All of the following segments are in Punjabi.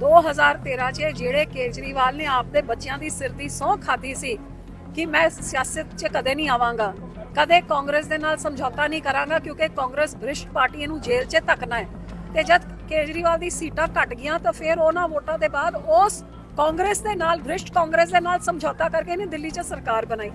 2013 'ਚ ਜਿਹੜੇ ਕੇਜਰੀਵਾਲ ਨੇ ਆਪਦੇ ਬੱਚਿਆਂ ਦੀ ਸਿਰ ਦੀ ਸਹੁੰ ਖਾਦੀ ਸੀ ਕਿ ਮੈਂ ਸਿਆਸਤ 'ਚ ਕਦੇ ਨਹੀਂ ਆਵਾਂਗਾ ਕਦੇ ਕਾਂਗਰਸ ਦੇ ਨਾਲ ਸਮਝੌਤਾ ਨਹੀਂ ਕਰਾਂਗਾ ਕਿਉਂਕਿ ਕਾਂਗਰਸ ਭ੍ਰਿਸ਼ਟ ਪਾਰਟੀ ਇਹਨੂੰ ਜੇਲ੍ਹ 'ਚ ਧੱਕਣਾ ਹੈ। ਤੇ ਜਦ ਕੇਜਰੀਵਾਲ ਦੀ ਸੀਟਾਂ ਘਟ ਗਈਆਂ ਤਾਂ ਫਿਰ ਉਹਨਾਂ ਵੋਟਾਂ ਦੇ ਬਾਅਦ ਉਸ ਕਾਂਗਰਸ ਦੇ ਨਾਲ ਭ੍ਰਿਸ਼ਟ ਕਾਂਗਰਸ ਦੇ ਨਾਲ ਸਮਝੌਤਾ ਕਰਕੇ ਇਹਨੇ ਦਿੱਲੀ 'ਚ ਸਰਕਾਰ ਬਣਾਈ।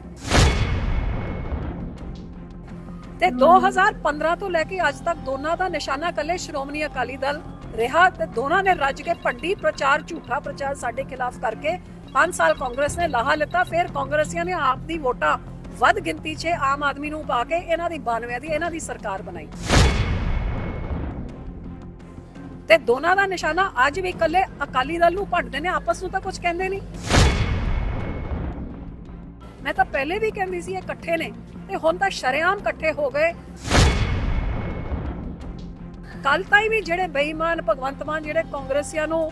ਤੇ 2015 ਤੋਂ ਲੈ ਕੇ ਅੱਜ ਤੱਕ ਦੋਨਾਂ ਦਾ ਨਿਸ਼ਾਨਾ ਕੱਲੇ ਸ਼੍ਰੋਮਣੀ ਅਕਾਲੀ ਦਲ ਰਿਹਾ ਤੇ ਦੋਨਾਂ ਨੇ ਰੱਜ ਕੇ ਭੰਡੀ ਪ੍ਰਚਾਰ, ਝੂਠਾ ਪ੍ਰਚਾਰ ਸਾਡੇ ਖਿਲਾਫ ਕਰਕੇ 5 ਸਾਲ ਕਾਂਗਰਸ ਨੇ ਲਾਹਾ ਲਿੱਤਾ। ਫਿਰ ਕਾਂਗਰਸੀਆਂ ਨੇ ਆਪ ਦੀ ਵੋਟਾਂ ਵੱਧ ਗਿਣਤੀ 'ਚ ਆਮ ਆਦਮੀ ਨੂੰ ਪਾ ਕੇ ਇਹਨਾਂ ਦੀ 92 ਦੀ, ਇਹਨਾਂ ਦੀ ਸਰਕਾਰ ਬਣਾਈ। ਤੇ ਦੋਨਾਂ ਦਾ ਨਿਸ਼ਾਨਾ ਅੱਜ ਵੀ ਇਕੱਲੇ ਅਕਾਲੀ ਦਲ ਨੂੰ ਭੰਡਦੇ ਨੇ, ਆਪਸ ਨੂੰ ਤਾਂ ਕੁਝ ਕਹਿੰਦੇ ਨਹੀਂ। ਮੈਂ ਤਾਂ ਪਹਿਲੇ ਵੀ ਕਹਿੰਦੀ ਸੀ, ਇਹ ਇਕੱਠੇ ਨੇ। ਤੇ ਹੁਣ ਤਾਂ ਸ਼ਰੇਆਮ ਇਕੱਠੇ ਹੋ ਗਏ। ਕੱਲ ਤਾਈ ਵੀ ਜਿਹੜੇ ਬੇਈਮਾਨ ਭਗਵੰਤ ਮਾਨ, ਜਿਹੜੇ ਕਾਂਗਰਸੀਆਂ ਨੂੰ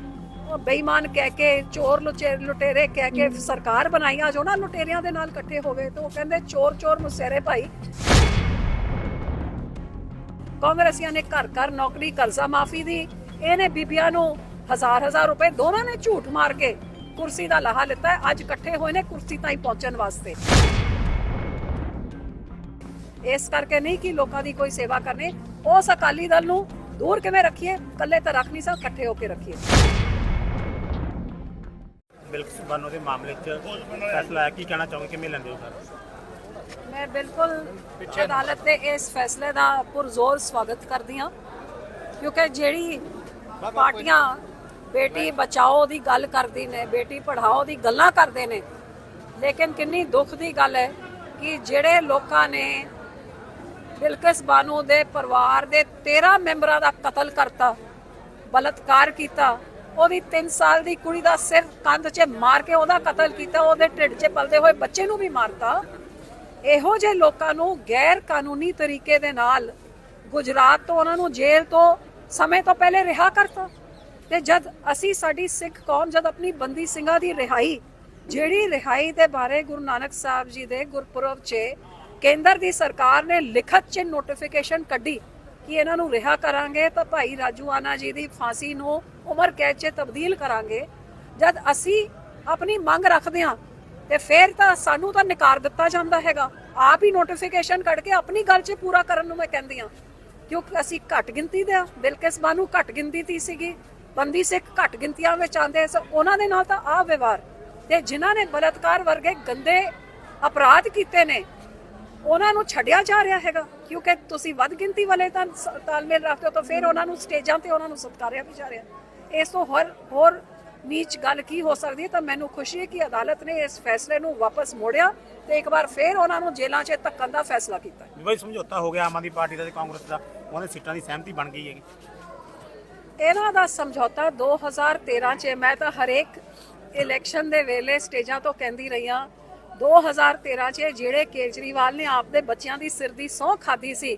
ਬੇਈਮਾਨ ਕਹਿ ਕੇ, ਚੋਰ ਲੁਟੇਰੇ ਕਹਿ ਕੇ ਸਰਕਾਰ ਬਣਾਈ ਆ ਜੋ ਲੁਟੇਰਿਆਂ ਦੇ ਨਾਲ ਇਕੱਠੇ ਹੋ ਗਏ ਤੇ ਉਹ ਕਹਿੰਦੇ ਚੋਰ ਚੋਰ ਮੁਸੇਰੇ ਭਾਈ। ਕਾਂਗਰਸੀਆਂ ਨੇ ਘਰ ਘਰ ਨੌਕਰੀ, ਕਰਜ਼ਾ ਮਾਫੀ ਦੀ, ਇਹਨੇ ਬੀਬੀਆਂ ਨੂੰ ਹਜ਼ਾਰ ਹਜ਼ਾਰ ਰੁਪਏ ਦੋਨਾਂ ਨੇ ਝੂਠ ਮਾਰ ਕੇ ਕੁਰਸੀ ਦਾ ਲਾਹਾ ਲਿੱਤਾ, ਅੱਜ ਇਕੱਠੇ ਹੋਏ ਨੇ ਕੁਰਸੀ ਤਾਈਂ ਪਹੁੰਚਣ ਵਾਸਤੇ। ਇਸ ਕਰਕੇ ਨਹੀਂ ਕਿ ਲੋਕਾਂ ਦੀ ਕੋਈ ਸੇਵਾ ਕਰਨੀ, ਉਸ ਅਕਾਲੀ ਦਲ ਨੂੰ ਦੂਰ ਕਿਵੇਂ ਰੱਖੀਏ? ਇਕੱਲੇ ਤਾਂ ਰੱਖ ਨਹੀਂ ਸਕ ਇਕੱਠੇ ਹੋ ਕੇ ਰੱਖੀਏ। ਬਿਲਕੁਲ ਬਾਨੋ ਦੇ ਮਾਮਲੇ 'ਚ ਫੈਸਲਾ ਆਇਆ ਕੀ ਕਹਿਣਾ ਚਾਹੋਗੇ? ਕਿਵੇਂ ਲੈਂਦੇ ਹੋ ਸਰ? ਮੈਂ ਬਿਲਕੁਲ ਅਦਾਲਤ ਦੇ ਇਸ ਫੈਸਲੇ ਦਾ ਪੁਰਜ਼ੋਰ ਸਵਾਗਤ ਕਰਦੀ ਹਾਂ ਕਿਉਂਕਿ ਜਿਹੜੀ ਪਾਰਟੀਆਂ ਬੇਟੀ ਬਚਾਓ ਦੀ ਗੱਲ ਕਰਦੀ ਨੇ ਬੇਟੀ ਪੜ੍ਹਾਓ ਦੀ ਗੱਲਾਂ ਕਰਦੇ ਨੇ ਲੇਕਿਨ ਕਿੰਨੀ ਦੁੱਖ ਦੀ ਗੱਲ ਹੈ ਕਿ ਜਿਹੜੇ ਲੋਕਾਂ ਨੇ ਬਿਲਕਿਸ ਬਾਨੋ ਦੇ ਪਰਿਵਾਰ ਦੇ 13 ਮੈਂਬਰਾਂ ਦਾ ਕਤਲ ਕਰਤਾ, ਬਲਤਕਾਰ ਕੀਤਾ। ਉਹਦੀ 3 ਸਾਲ ਦੀ ਕੁੜੀ ਦਾ ਸਿਰ ਕੰਧ 'ਚ ਮਾਰ ਕੇ ਉਹਦਾ ਕਤਲ ਕੀਤਾ, ਉਹਦੇ ਢਿੱਡ 'ਚ ਪਲਦੇ ਹੋਏ ਬੱਚੇ ਨੂੰ ਵੀ ਮਾਰਤਾ। ਇਹੋ ਜਿਹੇ ਲੋਕਾਂ ਨੂੰ ਗੈਰ ਕਾਨੂੰਨੀ ਤਰੀਕੇ ਦੇ ਨਾਲ ਗੁਜਰਾਤ ਤੋਂ ਉਹਨਾਂ ਨੂੰ ਜੇਲ੍ਹ ਤੋਂ ਸਮੇਂ ਤੋਂ ਪਹਿਲੇ ਰਿਹਾ ਕਰਤਾ। ਤੇ ਜਦ ਅਸੀਂ ਸਾਡੀ ਸਿੱਖ ਕੌਮ, ਜਦ ਆਪਣੀ ਬੰਦੀ ਸਿੰਘਾਂ ਦੀ ਰਿਹਾਈ, ਜਿਹੜੀ ਰਿਹਾਈ ਦੇ ਬਾਰੇ ਗੁਰੂ ਨਾਨਕ ਸਾਹਿਬ ਜੀ ਦੇ ਗੁਰਪੁਰਬ 'ਚ ਕੇਂਦਰ ਦੀ ਸਰਕਾਰ ਨੇ ਲਿਖਤ 'ਚ ਨੋਟੀਫਿਕੇਸ਼ਨ ਕੱਢੀ ਕਿ ਇਹਨਾਂ ਨੂੰ ਰਿਹਾ ਕਰਾਂਗੇ ਤਾਂ ਭਾਈ ਰਾਜੂ ਆਨਾ ਜੀ ਦੀ ਫਾਂਸੀ ਨੂੰ ਉਮਰ ਕੈਦ 'ਚ ਤਬਦੀਲ ਕਰਾਂਗੇ। ਜਦ ਅਸੀਂ ਆਪਣੀ ਮੰਗ ਰੱਖਦੇ ਹਾਂ, ਤੇ ਫਿਰ ਤਾਂ ਸਾਨੂੰ ਤਾਂ ਨਕਾਰ ਦਿੱਤਾ ਜਾਂਦਾ ਹੈਗਾ। ਆਪ ਹੀ ਨੋਟੀਫਿਕੇਸ਼ਨ ਕੱਢ ਕੇ ਆਪਣੀ ਗੱਲ 'ਚ ਪੂਰਾ ਕਰਨ ਨੂੰ ਮੈਂ ਕਹਿੰਦੀ ਹਾਂ। ਕਿਉਂਕਿ ਅਸੀਂ ਘੱਟ ਗਿਣਤੀ ਦੇ ਆ ਬਿਲਕਿਸ ਬਾਨੂ ਘੱਟ ਗਿਣਤੀ ਦੀ ਸੀਗੀ, ਬੰਦੀ ਸਿੱਖ ਘੱਟ ਗਿਣਤੀਆਂ ਵਿੱਚ ਆਉਂਦੇ ਸੋ ਉਹਨਾਂ ਦੇ ਨਾਲ ਤਾਂ ਆ ਵਿਵਹਾਰ। ਤੇ ਜਿਨ੍ਹਾਂ ਨੇ ਬਲਤਕਾਰ ਵਰਗੇ ਗੰਦੇ ਅਪਰਾਧ ਕੀਤੇ ਨੇ ਉਹਨਾਂ ਨੂੰ ਛੱਡਿਆ ਜਾ ਰਿਹਾ ਹੈਗਾ ਕਿਉਂਕਿ ਤੁਸੀਂ ਵੱਧ ਗਿਣਤੀ ਵਾਲੇ ਤਾਂ ਤਾਲਮੇਲ ਰੱਖਦੇ ਹੋ ਤਾਂ ਫਿਰ ਉਹਨਾਂ ਨੂੰ ਸਟੇਜਾਂ ਤੇ ਉਹਨਾਂ ਨੂੰ ਸਤਿਕਾਰਿਆ ਵੀ ਜਾ ਰਿਹਾ। ਇਸ ਤੋਂ ਹੋਰ ਹੋਰ ਨੀਚ ਗੱਲ ਕੀ ਹੋ ਸਕਦੀ ਹੈ ਤਾਂ ਮੈਨੂੰ ਖੁਸ਼ੀ ਹੈ ਕਿ ਅਦਾਲਤ ਨੇ ਇਸ ਫੈਸਲੇ ਨੂੰ ਵਾਪਸ ਮੋੜਿਆ ਤੇ ਇੱਕ ਵਾਰ ਫਿਰ ਉਹਨਾਂ ਨੂੰ ਜੇਲ੍ਹਾਂ 'ਚ ਧੱਕਣ ਦਾ ਫੈਸਲਾ ਕੀਤਾ। ਵੀ ਬਾਈ ਸਮਝੌਤਾ ਹੋ ਗਿਆ ਆਮ ਆਦਮੀ ਪਾਰਟੀ ਦਾ ਤੇ ਕਾਂਗਰਸ ਦਾ ਉਹਨਾਂ ਦੀ ਸੀਟਾਂ ਦੀ ਸਹਿਮਤੀ ਬਣ ਗਈ ਹੈਗੀ। ਇਹਨਾਂ ਦਾ ਸਮਝੌਤਾ 2013 ਚ ਹੈ। ਮੈਂ ਤਾਂ ਹਰੇਕ ਇਲੈਕਸ਼ਨ ਦੇ ਵੇਲੇ ਸਟੇਜਾਂ ਤੋਂ ਕਹਿੰਦੀ ਰਹੀ ਹਾਂ 2013 ਚ ਜਿਹੜੇ ਕੇਜਰੀਵਾਲ ਨੇ ਆਪਦੇ ਬੱਚਿਆਂ ਦੀ ਸਿਰ ਦੀ ਸਹੁੰ ਖਾਦੀ ਸੀ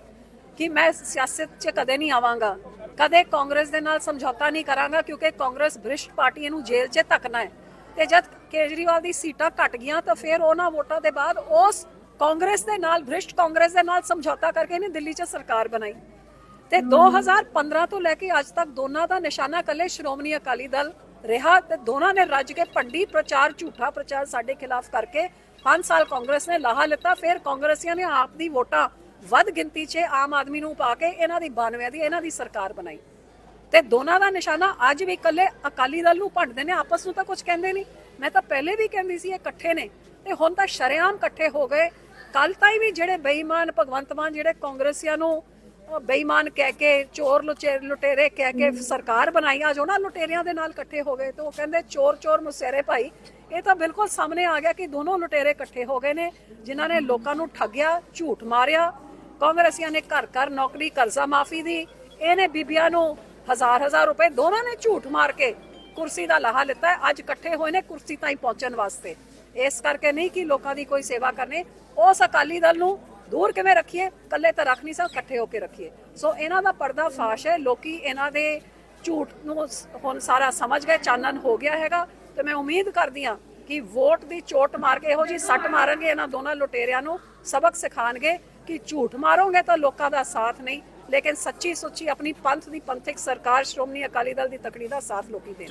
ਕਿ ਮੈਂ ਸਿਆਸਤ 'ਚ ਕਦੇ ਨਹੀਂ ਆਵਾਂਗਾ ਕਦੇ ਕਾਂਗਰਸ ਦੇ ਨਾਲ ਸਮਝੌਤਾ ਨਹੀਂ ਕਰਾਂਗਾ ਕਿਉਂਕਿ ਕਾਂਗਰਸ ਭ੍ਰਿਸ਼ਟ ਪਾਰਟੀ ਇਹਨੂੰ ਜੇਲ੍ਹ 'ਚ ਧੱਕਣਾ ਹੈ। ਤੇ ਜਦ ਕੇਜਰੀਵਾਲ ਦੀ ਸੀਟਾਂ ਘਟ ਗਈਆਂ ਤਾਂ ਫਿਰ ਉਹਨਾਂ ਵੋਟਾਂ ਦੇ ਬਾਅਦ ਉਸ ਕਾਂਗਰਸ ਦੇ ਨਾਲ ਭ੍ਰਿਸ਼ਟ ਕਾਂਗਰਸ ਦੇ ਨਾਲ ਸਮਝੌਤਾ ਕਰਕੇ ਇਹਨੇ ਦਿੱਲੀ 'ਚ ਸਰਕਾਰ ਬਣਾਈ। ਤੇ 2015 ਤੋਂ ਲੈ ਕੇ ਅੱਜ ਤੱਕ ਦੋਨਾਂ ਦਾ ਨਿਸ਼ਾਨਾ ਕੱਲੇ ਸ਼੍ਰੋਮਣੀ ਅਕਾਲੀ ਦਲ ਰਿਹਾ ਤੇ ਦੋਨਾਂ ਨੇ ਰੱਜ ਕੇ ਭੰਡੀ ਪ੍ਰਚਾਰ ਝੂਠਾ ਪ੍ਰਚਾਰ ਸਾਡੇ ਖਿਲਾਫ ਕਰਕੇ 5 ਸਾਲ ਕਾਂਗਰਸ ਨੇ ਲਾਹਾ ਲਿੱਤਾ, ਫਿਰ ਕਾਂਗਰਸੀਆਂ ਨੇ ਆਪ ਦੀ ਵੋਟਾਂ ਵੱਧ ਗਿਣਤੀ 'ਚ ਆਮ ਆਦਮੀ ਨੂੰ ਪਾ ਕੇ ਇਹਨਾਂ ਦੀ 92 ਦੀ, ਇਹਨਾਂ ਦੀ ਸਰਕਾਰ ਬਣਾਈ। ਤੇ ਦੋਨਾਂ ਦਾ ਨਿਸ਼ਾਨਾ ਅੱਜ ਵੀ ਇਕੱਲੇ ਅਕਾਲੀ ਦਲ ਨੂੰ ਭੰਡਦੇ ਨੇ, ਆਪਸ ਨੂੰ ਤਾਂ ਕੁਝ ਕਹਿੰਦੇ ਨਹੀਂ। ਮੈਂ ਤਾਂ ਪਹਿਲੇ ਵੀ ਕਹਿੰਦੀ ਸੀ ਇਹ ਇਕੱਠੇ ਨੇ, ਤੇ ਹੁਣ ਤਾਂ ਸ਼ਰੇਆਮ ਇਕੱਠੇ ਹੋ ਗਏ। ਕੱਲ ਤਾਈ ਵੀ ਜਿਹੜੇ ਬੇਈਮਾਨ ਭਗਵੰਤ ਮਾਨ, ਜਿਹੜੇ ਕਾਂਗਰਸੀਆਂ ਨੂੰ ਬੇਈਮਾਨ ਕਹਿ ਕੇ, ਚੋਰ ਲੁਚੇ, ਲੁਟੇਰੇ ਕਹਿ ਕੇ ਸਰਕਾਰ ਬਣਾਈ ਆ ਜੋ ਲੁਟੇਰਿਆਂ ਦੇ ਨਾਲ ਇਕੱਠੇ ਹੋ ਗਏ ਤੇ ਉਹ ਕਹਿੰਦੇ ਚੋਰ ਚੋਰ ਮੁਸੇਰੇ ਭਾਈ। ਇਹ ਤਾਂ ਬਿਲਕੁਲ ਸਾਹਮਣੇ ਆ ਗਿਆ ਕਿ ਦੋਨੋਂ ਲੁਟੇਰੇ ਇਕੱਠੇ ਹੋ ਗਏ ਨੇ, ਜਿਨ੍ਹਾਂ ਨੇ ਲੋਕਾਂ ਨੂੰ ਠੱਗਿਆ, ਝੂਠ ਮਾਰਿਆ। ਕਾਂਗਰਸੀਆਂ ਨੇ ਘਰ ਘਰ ਨੌਕਰੀ, ਕਰਜ਼ਾ ਮਾਫੀ ਦੀ। ਇਹਨੇ ਬੀਬੀਆਂ ਨੂੰ ਹਜ਼ਾਰ ਹਜ਼ਾਰ ਰੁਪਏ, ਦੋਨਾਂ ਨੇ ਝੂਠ ਮਾਰ ਕੇ ਕੁਰਸੀ ਦਾ ਲਾਹਾ ਲਿੱਤਾ ਅੱਜ ਇਕੱਠੇ ਹੋਏ ਨੇ ਕੁਰਸੀ ਤਾਈਂ ਪਹੁੰਚਣ ਵਾਸਤੇ। ਇਸ ਕਰਕੇ ਨਹੀਂ ਕਿ ਲੋਕਾਂ ਦੀ ਕੋਈ ਸੇਵਾ ਕਰਨੇ। ਉਸ ਅਕਾਲੀ ਦਲ ਨੂੰ ਦੂਰ ਕਿਵੇਂ ਰੱਖੀਏ? ਇਕੱਲੇ ਤਾਂ ਰੱਖ ਨਹੀਂ ਸਕ ਇਕੱਠੇ ਹੋ ਕੇ ਰੱਖੀਏ। ਸੋ ਇਹਨਾਂ ਦਾ ਪਰਦਾ ਫਾਸ਼ ਹੈ। ਲੋਕੀ ਇਹਨਾਂ ਦੇ ਝੂਠ ਨੂੰ ਹੁਣ ਸਾਰਾ ਸਮਝ ਗਏ, ਚਾਨਣ ਹੋ ਗਿਆ ਹੈਗਾ। ਤੇ ਮੈਂ ਉਮੀਦ ਕਰਦੀ ਹਾਂ ਕਿ ਵੋਟ ਦੀ ਚੋਟ ਮਾਰ ਕੇ ਇਹੋ ਜੀ ਸੱਟ ਮਾਰਨਗੇ, ਇਹਨਾਂ ਦੋਨਾਂ ਲੁਟੇਰਿਆਂ ਨੂੰ ਸਬਕ ਸਿਖਾਣਗੇ ਕਿ ਝੂਠ ਮਾਰੋਗੇ ਤਾਂ ਲੋਕਾਂ ਦਾ ਸਾਥ ਨਹੀਂ, ਲੇਕਿਨ ਸੱਚੀ ਸੁੱਚੀ ਆਪਣੀ ਪੰਥ ਦੀ ਪੰਥਿਕ ਸਰਕਾਰ, ਸ਼੍ਰੋਮਣੀ ਅਕਾਲੀ ਦਲ ਦੀ ਤਕੜੀ ਦਾ ਸਾਥ ਲੋਕੀ ਦੇਣ